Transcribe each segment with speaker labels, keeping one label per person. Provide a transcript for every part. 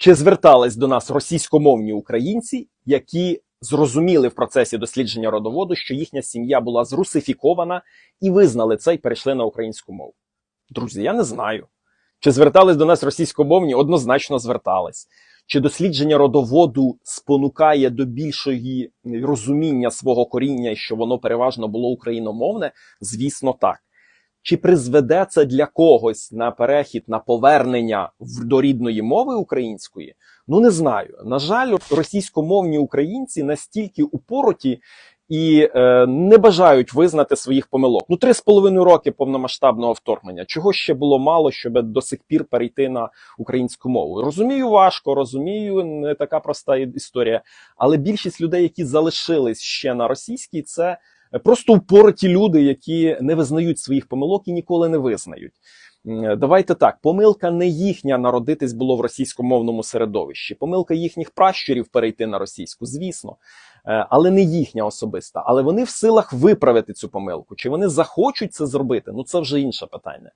Speaker 1: Чи звертались до нас російськомовні українці, які зрозуміли в процесі дослідження родоводу, що їхня сім'я була зрусифікована і визнали це і перейшли на українську мову? Друзі, я не знаю. Чи звертались до нас російськомовні? Однозначно звертались. Чи дослідження родоводу спонукає до більшої розуміння свого коріння, що воно переважно було україномовне? Звісно, так. Чи призведе це для когось на перехід, на повернення до рідної мови української? Ну не знаю. На жаль, російськомовні українці настільки упороті і е, не бажають визнати своїх помилок. Ну, три з половиною роки повномасштабного вторгнення. Чого ще було мало, щоб до сих пір перейти на українську мову? Розумію, важко, розумію, не така проста історія. Але більшість людей, які залишились ще на російській, це просто упороті люди, які не визнають своїх помилок і ніколи не визнають. Давайте так, помилка не їхня народитись було в російськомовному середовищі. Помилка їхніх пращурів перейти на російську, звісно, Е, але не їхня особиста. Але вони в силах виправити цю помилку. Чи вони захочуть це зробити? Ну це вже інше питання.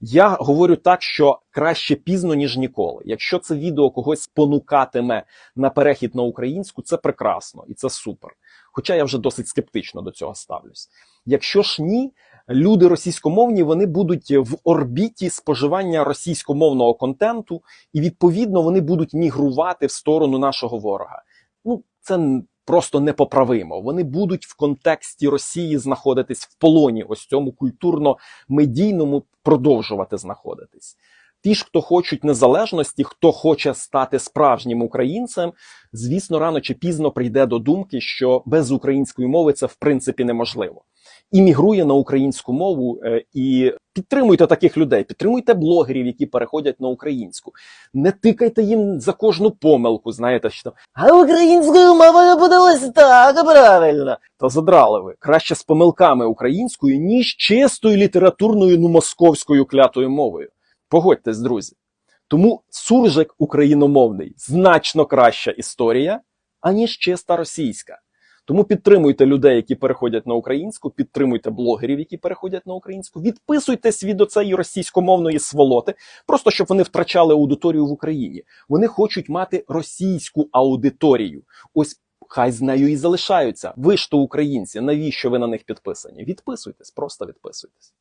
Speaker 1: Я говорю так, що краще пізно, ніж ніколи. Якщо це відео когось спонукатиме на перехід на українську, це прекрасно і це супер. Хоча я вже досить скептично до цього ставлюсь. Якщо ж ні, люди російськомовні вони будуть в орбіті споживання російськомовного контенту, і відповідно вони будуть мігрувати в сторону нашого ворога. Ну це просто непоправимо. Вони будуть в контексті Росії знаходитись в полоні, ось цьому культурно-медійному продовжувати знаходитись. Ті ж, хто хочуть незалежності, хто хоче стати справжнім українцем, звісно, рано чи пізно прийде до думки, що без української мови це в принципі неможливо. І мігрує на українську мову е, і підтримуйте таких людей, підтримуйте блогерів, які переходять на українську. Не тикайте їм за кожну помилку, знаєте, що а українською мовою буде ось так правильно. Та задрали ви краще з помилками українською, ніж чистою літературною ну московською клятою мовою. Погодьтесь, друзі. Тому суржик україномовний значно краща історія, аніж чиста російська. Тому підтримуйте людей, які переходять на українську, підтримуйте блогерів, які переходять на українську. Відписуйтесь від оцеї російськомовної сволоти, просто щоб вони втрачали аудиторію в Україні. Вони хочуть мати російську аудиторію. Ось хай з нею і залишаються. Ви ж то українці. Навіщо ви на них підписані? Відписуйтесь, просто відписуйтесь.